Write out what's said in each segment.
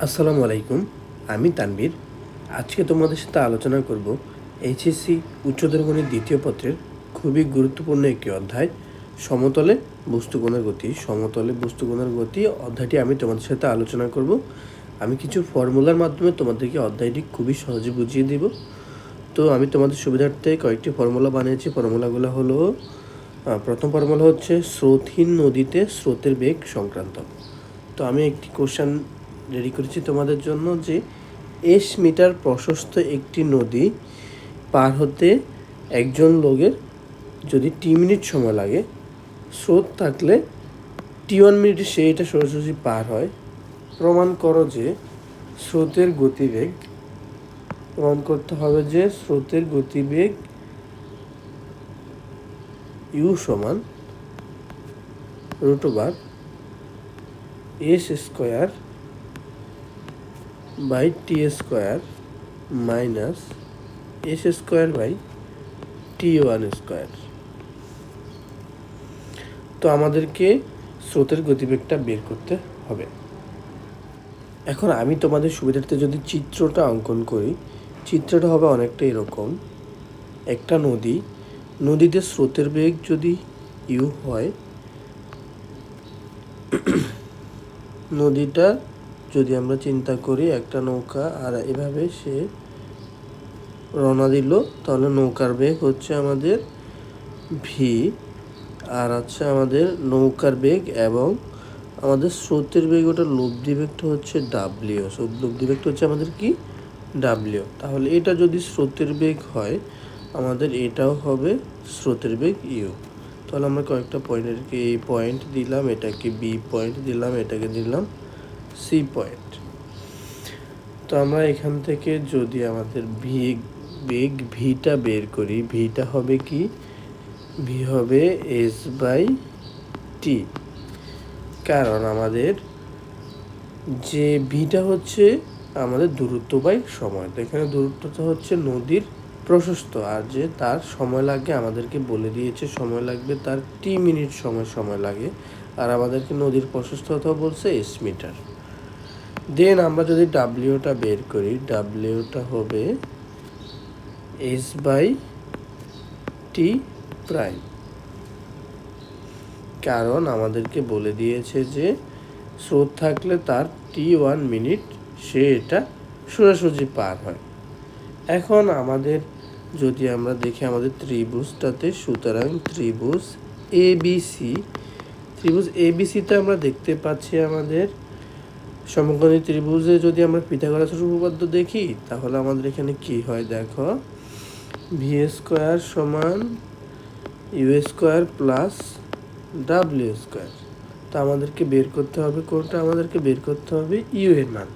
আসসালামু আলাইকুম, আমি তানবীর আজকে তোমাদের সাথে আলোচনা করব এইচএসসি উচ্চতর গণিত দ্বিতীয় পত্রের খুবই গুরুত্বপূর্ণ একটি অধ্যায়, সমতলে বস্তুকোণের গতি। সমতলে বস্তুকোণের গতি অধ্যায়টি আমি তোমাদের সাথে আলোচনা করব। আমি কিছু ফর্মুলার মাধ্যমে তোমাদেরকে অধ্যায়টি খুবই সহজে বুঝিয়ে দেব। তো আমি তোমাদের সুবিধার্থে কয়েকটি ফর্মুলা বানিয়েছি। ফর্মুলাগুলো হলো প্রথম ফর্মুলা হচ্ছে, স্রোতহীন নদীতে স্রোতের বেগ সংক্রান্ত। তো আমি একটি কোশ্চেন রেডি করেছি তোমাদের জন্য যে এস মিটার প্রশস্ত একটি নদী পার হতে একজন লোকের যদি টি মিনিট সময় লাগে, স্রোত থাকলে টি ওয়ান মিনিটে সে এটা সোজাসুজি পার হয়। প্রমাণ করো যে স্রোতের গতিবেগ, প্রমাণ করতে হবে যে স্রোতের গতিবেগ ইউ সমান root over S square by T square minus S square by T one square. তো আমাদেরকে স্রোতের গতিবেগটা বের করতে হবে। এখন আমি তোমাদের সুবিধার্থে যদি চিত্রটা অঙ্কন করি, চিত্রটা হবে অনেকটা এরকম। একটা নদী, নদীতে স্রোতের বেগ যদি ইউ হয় নদীটা যদি আমরা চিন্তা করি একটা নৌকা, আর এভাবে সে রওনা দিল, তাহলে নৌকার বেগ হচ্ছে আমাদের ভি আর আছে আমাদের নৌকার বেগ এবং আমাদের স্রোতের বেগ, ওটা লব্ধি বেগটা হচ্ছে ডাব্লিউ লব্ধি বেগটা হচ্ছে আমাদের কি? ডাব্লিউ তাহলে এটা যদি স্রোতের বেগ হয়, আমাদের এটাও হবে স্রোতের বেগ ইউ তাহলে আমরা কয়েকটা পয়েন্টেরকে এই পয়েন্ট দিলাম, এটাকে বি পয়েন্ট দিলাম, এটাকে দিলাম সি পয়েন্ট তো আমরা এখান থেকে যদি আমাদের ভি বেগ ভিটা বের করি ভিটা হবে কি? ভি হবে এস বাই টি কারণ আমাদের যে ভিটা হচ্ছে আমাদের দূরত্ব বাই সময়। তো এখানে দূরত্বটা হচ্ছে নদীর প্রশস্ত। আর যে তার সময় লাগে, আমাদেরকে বলে দিয়েছে সময় লাগবে তার টি মিনিট সময় সময় লাগে। আর আমাদেরকে নদীর প্রশস্ততা বলছে এস মিটার দেন আমরা যদি ডাব্লিউটা বের করি ডাব্লিউটা হবে এস বাই টি প্রাইম কারণ আমাদেরকে বলে দিয়েছে যে স্রোত থাকলে তার টি ওয়ান মিনিট সে এটা সোজাসুজি পার হয়। এখন আমাদের, যদি আমরা দেখি আমাদের ত্রিভুজটাতে, সুতরাং ত্রিভুজ এ বি সি ত্রিভুজ এ বি সিতে আমরা দেখতে পাচ্ছি আমাদের সমকোণী ত্রিভুজে যদি আমরা পিথাগোরাসের উপপাদ্য দেখি, তাহলে আমাদের এখানে কি হয় দেখো? ভি স্কোয়ার সমান U square plus W square তো আমাদেরকে বের করতে হবে কোনটা আমাদেরকে বের করতে হবে ইউ এর মান।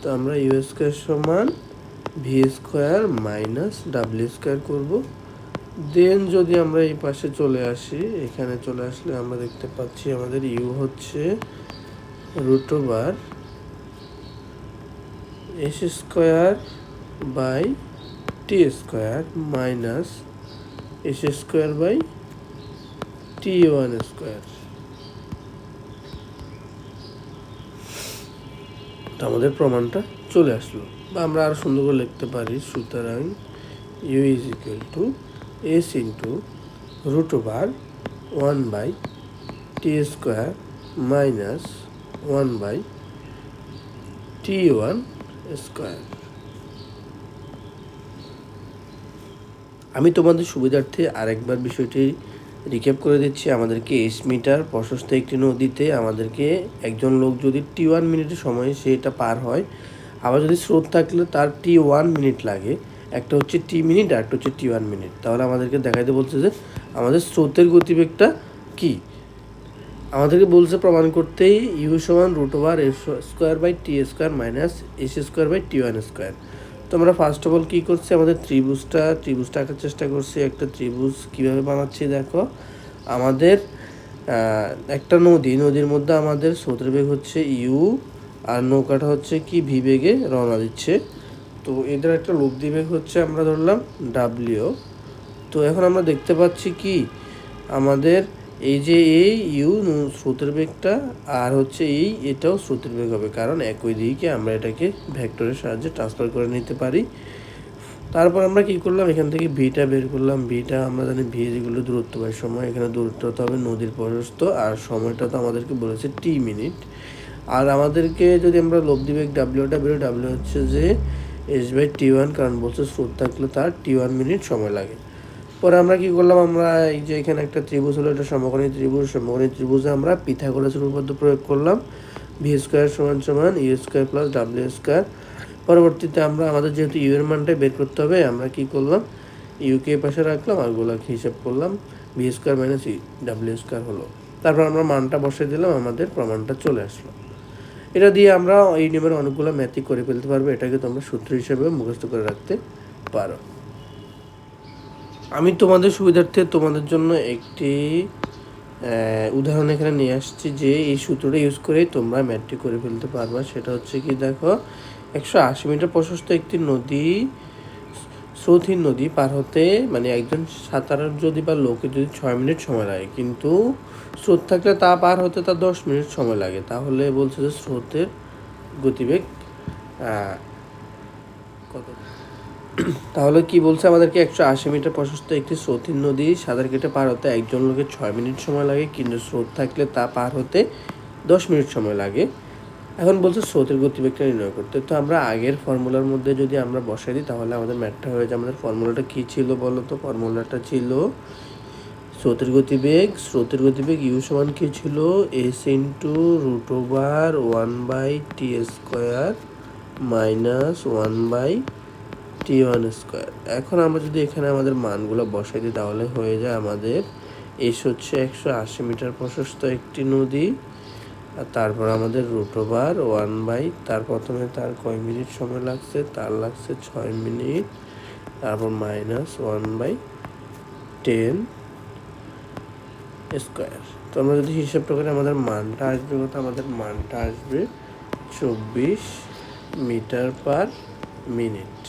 তো আমরা ইউ স্কোয়ার সমান V square minus W square করব। দেন যদি আমরা এই পাশে চলে আসি, এখানে চলে আসলে আমরা দেখতে পাচ্ছি আমাদের ইউ হচ্ছে root over S square by T square minus S square by T one square. আমাদের প্রমাণটা চলে আসলো। বা আমরা আরও সুন্দর করে লিখতে পারি, সুতরাং U is equal to S into root over one by T square minus one by T one square আমি তোমাদের সুবিধার্থে আরেকবার বিষয়টি রিক্যাপ করে দিচ্ছি। আমাদেরকে এস মিটার প্রশস্ত একটি নদীতে আমাদেরকে একজন লোক যদি টি ওয়ান মিনিটের সময় সে এটা পার হয়, আবার যদি স্রোত থাকলে তার টি ওয়ান মিনিট লাগে। একটা হচ্ছে টি মিনিট আর একটা হচ্ছে টি ওয়ান মিনিট তাহলে আমাদেরকে দেখাইতে বলছে যে আমাদের স্রোতের গতিবেগটা কী? আমাদেরকে বলছে প্রমাণ করতেই ইউ সমান root over S square by T square minus S square by T one square তো আমরা ফার্স্ট অফ অল কী করছি? আমাদের ত্রিভুজটা ত্রিভুজটা আঁকার চেষ্টা করছি। একটা ত্রিভুজ কীভাবে বানাচ্ছি দেখো। আমাদের একটা নদী, নদীর মধ্যে আমাদের স্রোতের বেগ হচ্ছে ইউ আর নৌকাটা হচ্ছে কি? ভি বেগে রওনা দিচ্ছে। তো এদের একটা লব্ধি বেগ হচ্ছে আমরা ধরলাম ডাব্লিউ তো এখন আমরা দেখতে পাচ্ছি কি? আমাদের এই যে এই ইউ স্রোতের বেগটা, আর হচ্ছে এই এটাও স্রোতের বেগ হবে, কারণ একই দিকে আমরা এটাকে ভেক্টরের সাহায্যে ট্রান্সফার করে নিতে পারি। তারপর আমরা কি করলাম? এখান থেকে ভিটা বের করলাম। ভিটা আমরা জানি ভি যেগুলো দূরত্ব বাই সময়। এখানে দূরত্ব হতে হবে নদীর প্রশস্ত আর সময়টা তো আমাদেরকে বলেছে টি মিনিট আর আমাদেরকে যদি আমরা লব্ধি বেগ ডাব্লিউটা বেরো ডাব্লিউ হচ্ছে যে এস বাই টি ওয়ান কারণ বলছে স্রোত থাকলে তার টি ওয়ান মিনিট সময় লাগে। পরে আমরা কি করলাম, আমরা এই যে এখানে একটা ত্রিভুজ হলো, এটা সমকোণী ত্রিভুজ। সমকোণী ত্রিভুজে আমরা পিথাগোরাসের উপপাদ্য প্রয়োগ করলাম। ভি স্কোয়ার সমান সমান U square plus W square পরবর্তীতে আমরা আমাদের যেহেতু ইউ এর মানটা বের করতে হবে, আমরা কি করলাম ইউকে পাশে রাখলাম আর গোলাকে হিসাব করলাম। V square minus E W square হলো। তারপর আমরা মানটা বসিয়ে দিলাম, আমাদের প্রমাণটা চলে আসলো। এটা দিয়ে আমরা এই নিয়মের অনেকগুলো ম্যাথই করে ফেলতে পারব, এটাকে তোমরা সূত্র হিসেবে মুখস্থ করে রাখতে পারো। আমি তোমাদের সুবিধার্থে তোমাদের জন্য একটি উদাহরণ এখানে নিয়ে আসছি যে এই সূত্রটা ইউজ করে তোমরা ম্যাথটি করে ফেলতে পারবা। সেটা হচ্ছে কি, দেখো, একশো আশি মিটার প্রশস্ত একটি নদী, স্রোতহীন নদী পার হতে মানে একজন সাঁতারার যদি বা লোকে যদি ছয় মিনিট সময় লাগে, কিন্তু স্রোত থাকলে তা পার হতে তার দশ মিনিট সময় লাগে। তাহলে বলছে যে স্রোতের গতিবেগ তাহলে কি বলছে আমাদেরকে, একশো আশি মিটার প্রশস্ত একটি স্রোতহীন নদী, সাঁতার কেটে পার হতে একজন লোকের ছয় মিনিট সময় লাগে, কিন্তু স্রোত থাকলে তা পার হতে দশ মিনিট সময় লাগে। এখন বলছে স্রোতের গতিবেগটা নির্ণয় করতে। তো আমরা আগের ফর্মুলার মধ্যে যদি আমরা বসাই দিই, তাহলে আমাদের ম্যাটটা হয়ে যায়। আমাদের ফর্মুলাটা কী ছিল বলো তো? ফর্মুলাটা ছিল স্রোতের গতিবেগ স্রোতের গতিবেগ ইউ সমান কী ছিল? S into root over one by T square minus one by T one square এখন আমরা যদি এখানে আমাদের মানগুলো বসাই দিই, তাহলে হয়ে যায় আমাদের এস হচ্ছে একশো আশি মিটার প্রশস্ত একটি নদী। আর তারপর আমাদের রুট ওভার ওয়ান বাই তার প্রথমে তার কয় মিনিট সময় লাগছে? তার লাগছে ছয় মিনিট। তারপর minus one by ten square তো আমরা যদি হিসাবটা করি, আমাদের মানটা আসবে কত? আমাদের মানটা আসবে চব্বিশ মিটার পার মিনিট